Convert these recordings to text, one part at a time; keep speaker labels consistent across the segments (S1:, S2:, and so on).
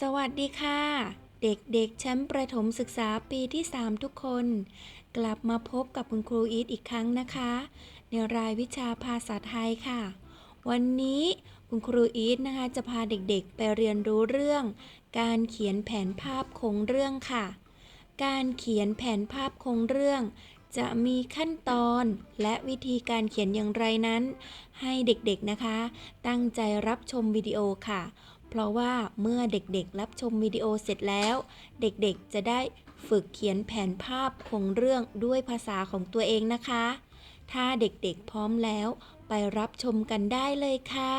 S1: สวัสดีค่ะ เด็กๆ ชั้นประถมศึกษาปีที่ 3 ทุกคน กลับมาพบกับคุณครูอีทอีกครั้งนะคะ ในรายวิชาภาษาไทยค่ะ วันนี้คุณครูอีทนะคะจะพาเด็กๆ ไปเรียนรู้เรื่อง การเขียนแผนภาพโครงเรื่องค่ะ การเขียนแผนภาพโครงเรื่อง จะมีขั้นตอนและวิธีการเขียนอย่างไรนั้น ให้เด็กๆนะคะ ตั้งใจรับชมวิดีโอค่ะ เพราะว่าเมื่อเด็กๆ รับชมวิดีโอเสร็จแล้ว เด็กๆ จะได้ฝึกเขียนแผนภาพโครงเรื่องด้วยภาษาของตัวเองนะคะ ถ้าเด็กๆพร้อมแล้วไปรับชมกันได้เลยค่ะ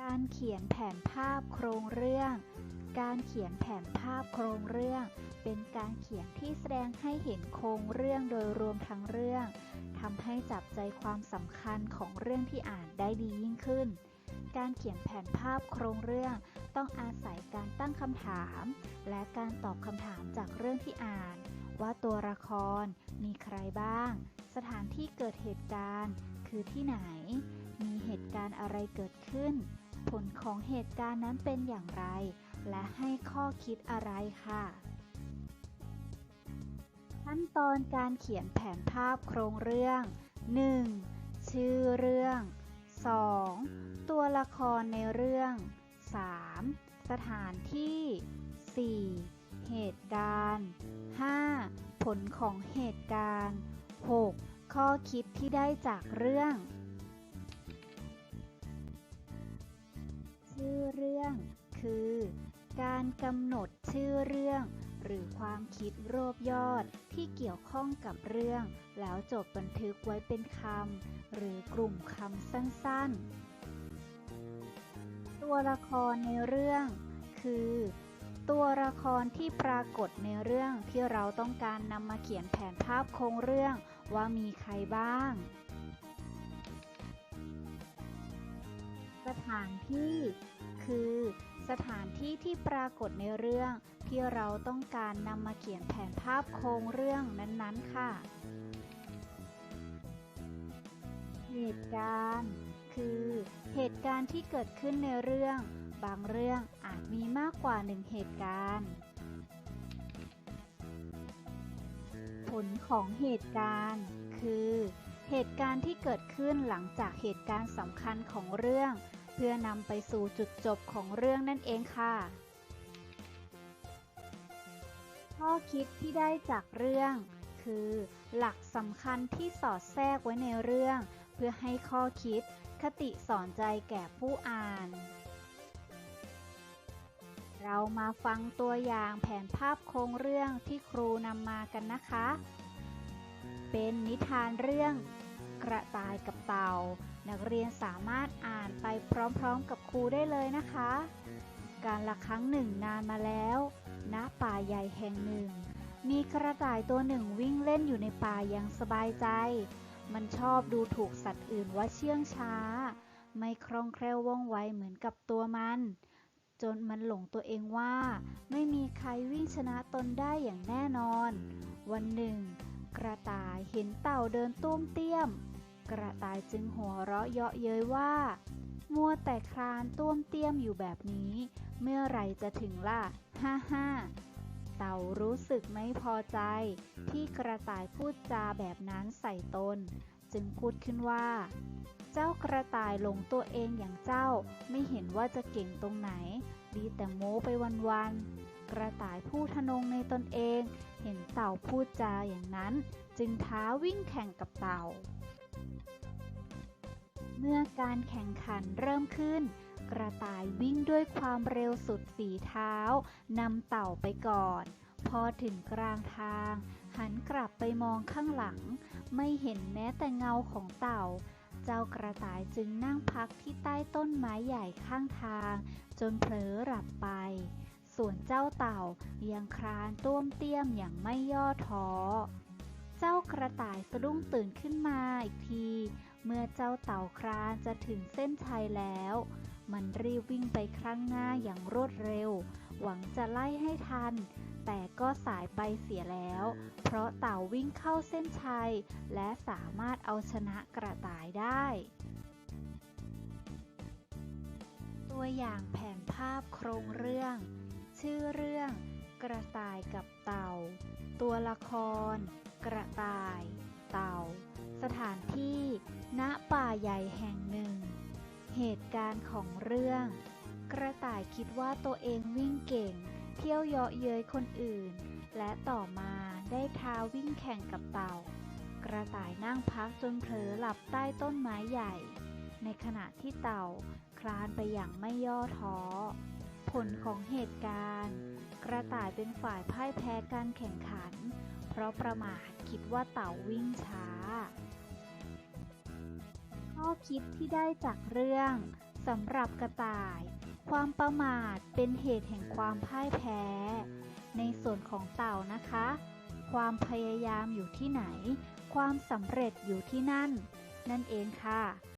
S2: การเขียนแผนภาพโครงเรื่อง การเขียนแผนภาพโครงเรื่อง เป็นการเขียนที่แสดงให้เห็นโครงเรื่องโดยรวมทั้งเรื่องทำให้จับใจความสำคัญของเรื่องที่อ่านได้ดียิ่งขึ้น การเขียนแผนภาพโครงเรื่องต้องอาศัยการตั้งคำถาม และการตอบคำถามจากเรื่องที่อ่าน ว่าตัวละครมีใครบ้าง สถานที่เกิดเหตุการณ์ คือที่ไหน มีเหตุการณ์อะไรเกิดขึ้น ผลของเหตุการณ์นั้นเป็นอย่างไร และให้ข้อคิดอะไรค่ะ ขั้นตอนการเขียนแผนภาพโครงเรื่อง 1. ชื่อเรื่อง 2. ตัวละครในเรื่อง 3. สถานที่ 4. เหตุการณ์ 5. ผลของเหตุการณ์ 6. ข้อคิดที่ได้จากเรื่อง ชื่อเรื่องคือ การกำหนดชื่อเรื่อง หรือความคิดรวบยอดที่เกี่ยวข้องกับเรื่อง แล้วจดบันทึกไว้เป็นคำหรือกลุ่มคำสั้นๆ ตัวละครในเรื่อง คือ ตัวละครที่ปรากฏในเรื่องที่เราต้องการนำมาเขียนแผนภาพโครงเรื่องว่ามีใครบ้าง ถานที่ คือ สถานที่ที่ปรากฏในเรื่องที่เราต้องการนำมาเขียนแผนภาพโครงเรื่องนั้นๆค่ะ เหตุการณ์ คือ เหตุการณ์ที่เกิดขึ้นในเรื่อง บางเรื่องอาจมีมากกว่าหนึ่งเหตุการณ์ ผลของเหตุการณ์ คือเหตุการณ์ที่เกิดขึ้นหลังจากเหตุการณ์สำคัญของเรื่อง เพื่อนำไปสู่จุดจบของเรื่องนั่นเองค่ะ ข้อคิดที่ได้จากเรื่อง คือ หลักสำคัญที่สอดแทรกไว้ในเรื่อง เพื่อให้ข้อคิดคติสอนใจแก่ผู้อ่าน เรามาฟังตัวอย่างแผนภาพโครงเรื่องที่ครูนำมากันนะคะ เป็นนิทานเรื่อง กระต่ายกับเต่า นักเรียนสามารถอ่านไปพร้อมๆกับครูได้เลยนะคะ การละครั้งหนึ่งนานมาแล้วณป่าใหญ่แห่งหนึ่ง มีกระต่ายตัวหนึ่งวิ่งเล่นอยู่ในป่าอย่างสบายใจ มันชอบดูถูกสัตว์อื่นว่าเชื่องช้า ไม่คล่องแคล่วว่องไวเหมือนกับตัวมัน จนมันหลงตัวเองว่า ไม่มีใครวิ่งชนะตนได้อย่างแน่นอน วันหนึ่งกระต่ายเห็นเต่าเดินตุ้มเตี้ยม กระต่ายจึงหัวเราะเยาะเย้ยว่า มัวแต่คลานต้วมเตี้ยมอยู่แบบนี้ เมื่อไรจะถึงล่ะ ฮ่าฮ่าเต่ารู้สึกไม่พอใจ ที่กระต่ายพูดจาแบบนั้นใส่ตน จึงพูดขึ้นว่า เจ้ากระต่ายหลงตัวเองอย่างเจ้าไม่เห็นว่าจะเก่งตรงไหน ดีแต่โม้ไปวันๆกระต่ายพูดทะนงในตนเอง เห็นเต่าพูดจาอย่างนั้น จึงท้าวิ่งแข่งกับเต่า เมื่อการแข่งขันเริ่มขึ้น กระต่ายวิ่งด้วยความเร็วสุดฝีเท้านำเต่าไปก่อน พอถึงกลางทาง หันกลับไปมองข้างหลัง ไม่เห็นแม้แต่เงาของเต่า เจ้ากระต่ายจึงนั่งพักที่ใต้ต้นไม้ใหญ่ข้างทาง จนเผลอหลับไป ส่วนเจ้าเต่ายังคลานต้วมเตี้ยมอย่างไม่ย่อท้อ เจ้ากระต่ายสะดุ้งตื่นขึ้นมาอีกที เมื่อเจ้าเต่าคลานจะถึงเส้นชัยแล้ว มันรีบวิ่งไปข้างหน้าอย่างรวดเร็ว หวังจะไล่ให้ทัน แต่ก็สายไปเสียแล้ว เพราะเต่าวิ่งเข้าเส้นชัย และสามารถเอาชนะกระต่ายได้ ตัวอย่างแผนภาพโครงเรื่อง ชื่อเรื่อง กระต่ายกับเต่า ตัวละคร กระต่าย เต่า สถานที่ ณ ป่าใหญ่แห่งหนึ่ง เหตุการณ์ของเรื่อง กระต่ายคิดว่าตัวเองวิ่งเก่ง เที่ยวเยาะเย้ยคนอื่น และต่อมาได้ท้าวิ่งแข่งกับเต่า กระต่ายนั่งพักจนเผลอหลับใต้ต้นไม้ใหญ่ ในขณะที่เต่า คลานไปอย่างไม่ย่อท้อ ผลของเหตุการณ์ กระต่ายเป็นฝ่ายพ่ายแพ้การแข่งขัน เพราะประมาทคิดว่าเต่าวิ่งช้า ข้อคิดที่ได้จากเรื่องสำหรับกระต่าย ความประมาทเป็นเหตุแห่งความพ่ายแพ้ ในส่วนของเต่านะคะ ความพยายามอยู่ที่ไหน ความสำเร็จอยู่ที่นั่น นั่นเองค่ะ